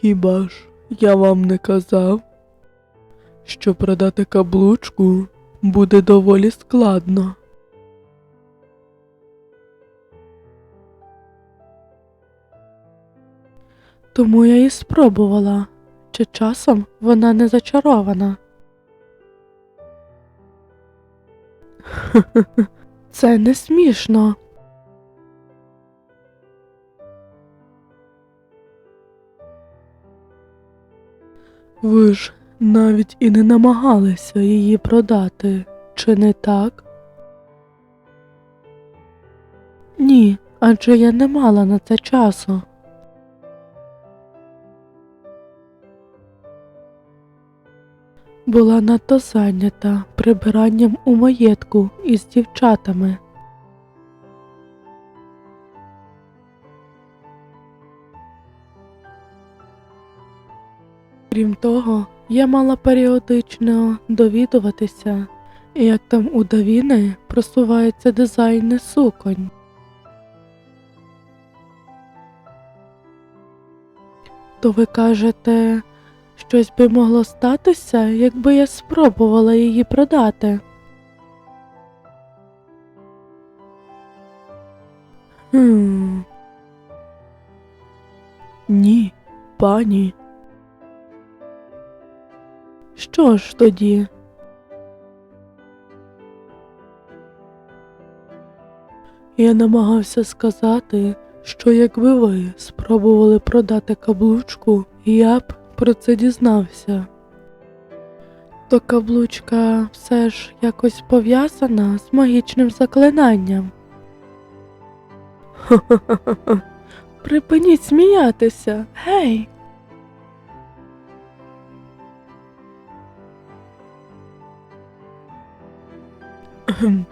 Хіба ж я вам не казав, що продати каблучку буде доволі складно. Тому я і спробувала, чи часом вона не зачарована. Це не смішно. Ви ж навіть і не намагалися її продати, чи не так? Ні, адже я не мала на це часу. Була надто зайнята прибиранням у маєтку із дівчатами. Крім того, я мала періодично довідуватися, як там у Давіни просуваються дизайни суконь. То ви кажете, щось би могло статися, якби я спробувала її продати. Хм. Ні, пані. Що ж тоді? Я намагався сказати, що якби ви спробували продати каблучку, я б про це дізнався. То каблучка все ж якось пов'язана з магічним заклинанням. Припиніть сміятися, гей.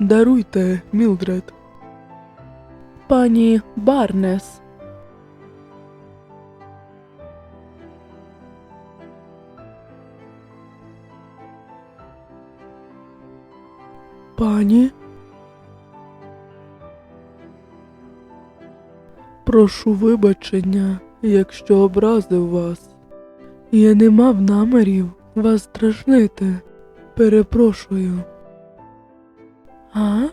Даруйте, Мілдред. Пані Барнес. Пані. Прошу вибачення, якщо образив вас. Я не мав намірів вас стражнити. Перепрошую. А?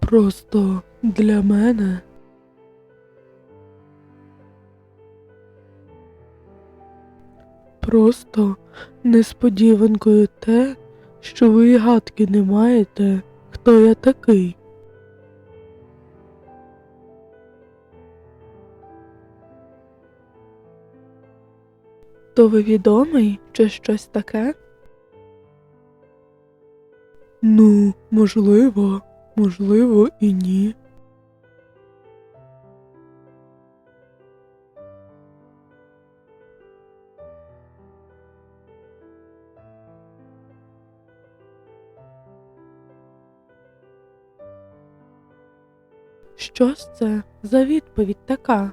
Просто для мене. Просто несподіванкою те, що ви гадки не маєте, хто я такий. То ви відомий чи щось таке? Ну, можливо, можливо і ні. Що ж це за відповідь така?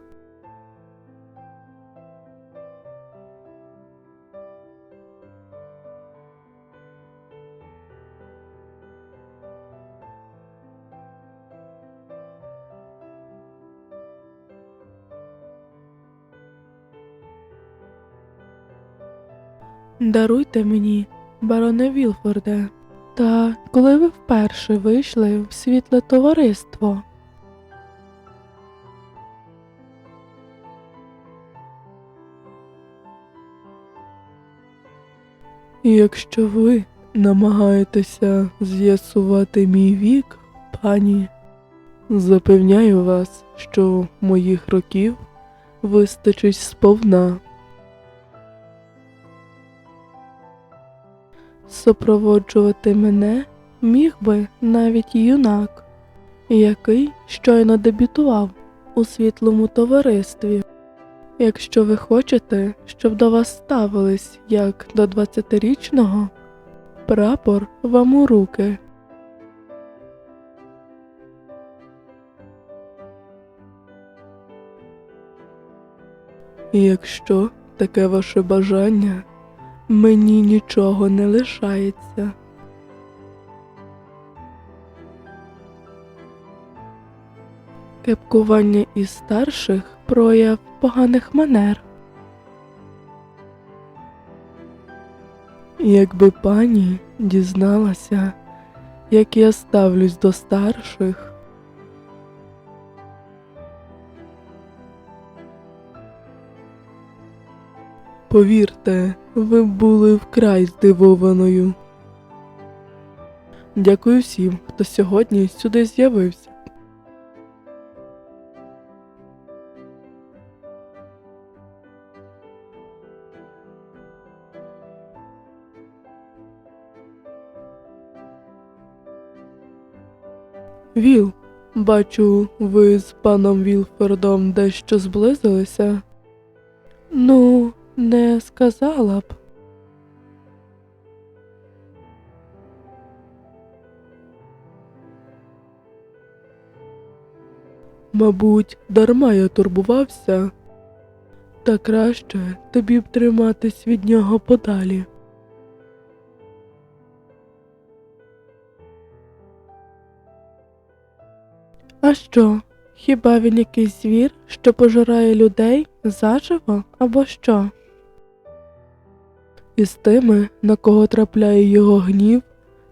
Даруйте мені, бароне Вілфорде, та коли ви вперше вийшли в світле товариство? Якщо ви намагаєтеся з'ясувати мій вік, пані, запевняю вас, що моїх років вистачить сповна. Супроводжувати мене міг би навіть юнак, який щойно дебютував у світлому товаристві. Якщо ви хочете, щоб до вас ставились як до 20-річного, прапор вам у руки. Якщо таке ваше бажання, мені нічого не лишається. Кепкування із старших прояв поганих манер. Якби пані дізналася, як я ставлюсь до старших. Повірте, ви були вкрай здивованою. Дякую всім, хто сьогодні сюди з'явився. Віл, бачу, ви з паном Вілфордом дещо зблизилися. Ну, не сказала б. Мабуть, дарма я турбувався, та краще тобі б триматись від нього подалі. А що? Хіба він якийсь звір, що пожирає людей заживо або що? Із тими, на кого трапляє його гнів,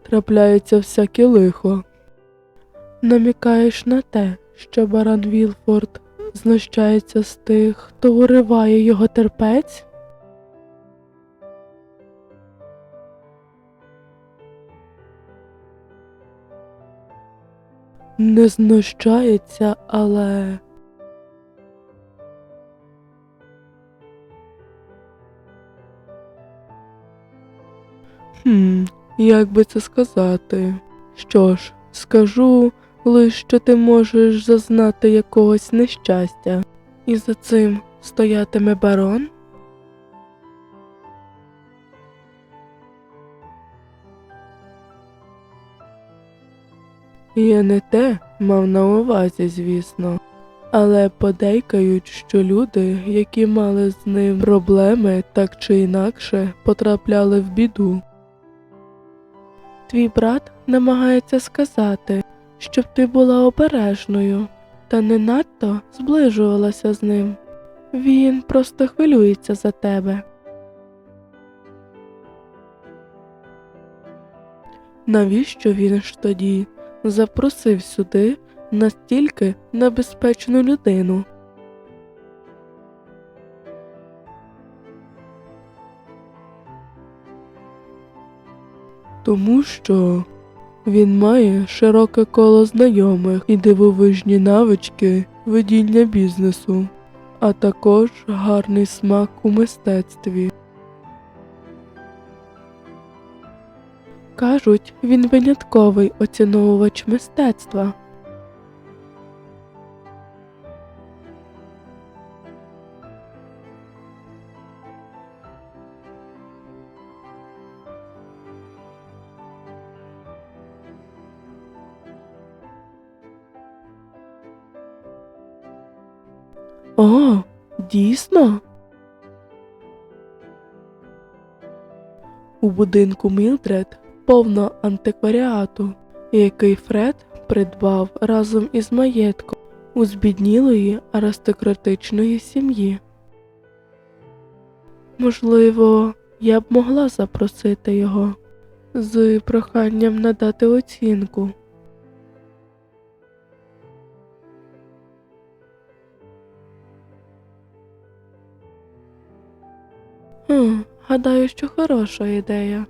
трапляється всяке лихо. Намікаєш на те, що баран Вілфорд знущається з тих, хто уриває його терпець? Не знущається, але. Хм, як би це сказати? Що ж, скажу лиш, що ти можеш зазнати якогось нещастя, і за цим стоятиме барон? Я не те мав на увазі, звісно, але подейкають, що люди, які мали з ним проблеми так чи інакше, потрапляли в біду. Твій брат намагається сказати, щоб ти була обережною та не надто зближувалася з ним. Він просто хвилюється за тебе. Навіщо він ж тоді запросив сюди настільки небезпечну людину? Тому що він має широке коло знайомих і дивовижні навички ведіння бізнесу, а також гарний смак у мистецтві. Кажуть, він винятковий оціновувач мистецтва. О, дійсно? У будинку Мілдред повно антикваріату, який Фред придбав разом із маєтком у збіднілої аристократичної сім'ї. Можливо, я б могла запросити його з проханням надати оцінку. Хм, гадаю, що хороша ідея.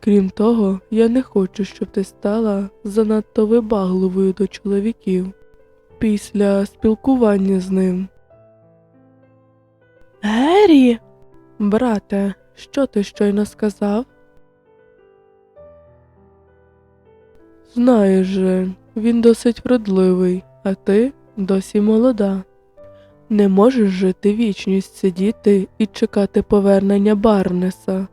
Крім того, я не хочу, щоб ти стала занадто вибагливою до чоловіків після спілкування з ним. Гері, брате, що ти щойно сказав? Знаєш же, він досить вродливий, а ти досі молода. Не можеш же ти вічність сидіти і чекати повернення Барнеса.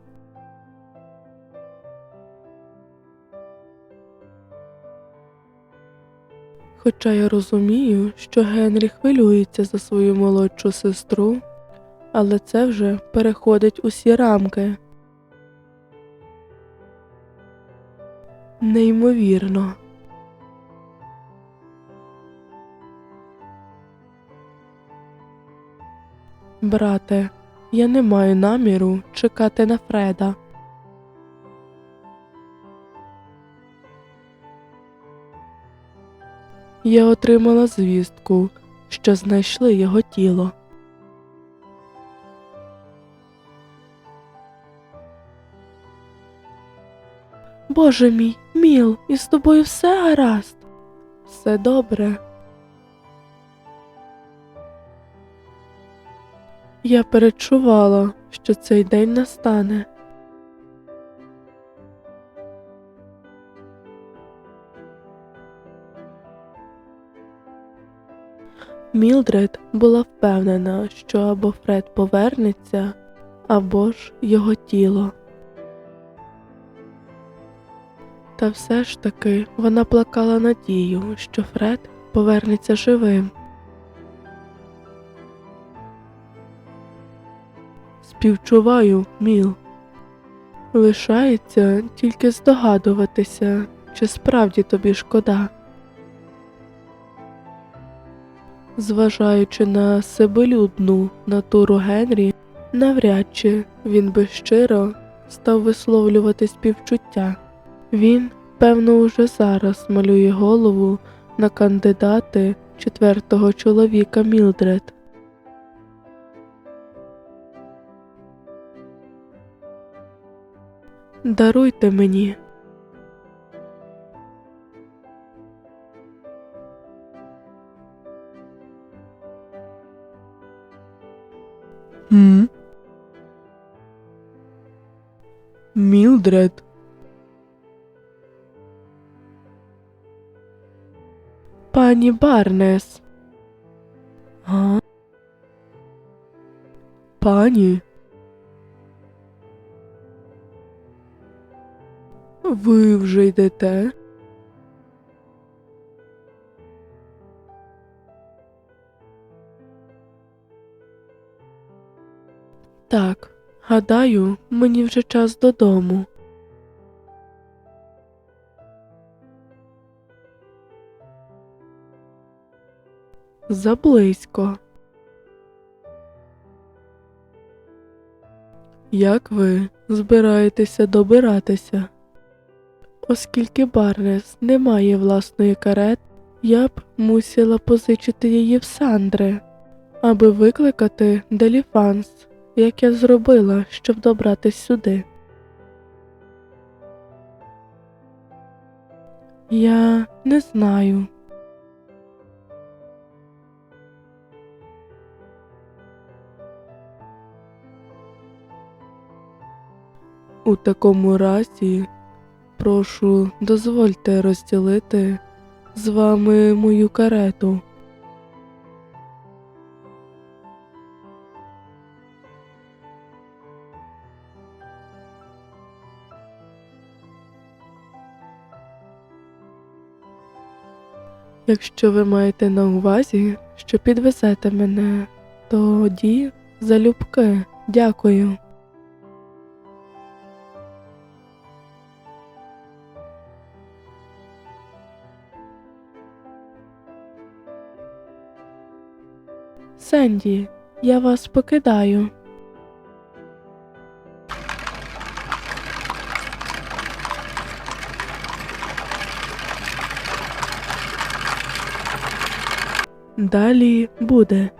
Хоча я розумію, що Генрі хвилюється за свою молодшу сестру, але це вже переходить усі рамки. Неймовірно. Брате, я не маю наміру чекати на Фреда. Я отримала звістку, що знайшли його тіло. Боже мій, Міл, із тобою все гаразд. Все добре. Я перечувала, що цей день настане. Мілдред була впевнена, що або Фред повернеться, або ж його тіло. Та все ж таки вона плакала надію, що Фред повернеться живим. Співчуваю, Міл. Лишається тільки здогадуватися, чи справді тобі шкода. Зважаючи на себелюбну натуру Генрі, навряд чи він би щиро став висловлювати співчуття. Він, певно, уже зараз малює голову на кандидати четвертого чоловіка Мілдред. Даруйте мені. Мілдред. Пані Барнес. А? Пані? Ви вже йдете? Так, гадаю, мені вже час додому. Заблизько. Як ви збираєтеся добиратися? Оскільки Барнес не має власної карет, я б мусила позичити її в Сандри, аби викликати Деліфанс, як я зробила, щоб добратись сюди. Я не знаю. У такому разі, прошу, дозвольте розділити з вами мою карету. Якщо ви маєте на увазі, що підвезете мене, тоді залюбки дякую. Сенді, я вас покидаю. Далі буде.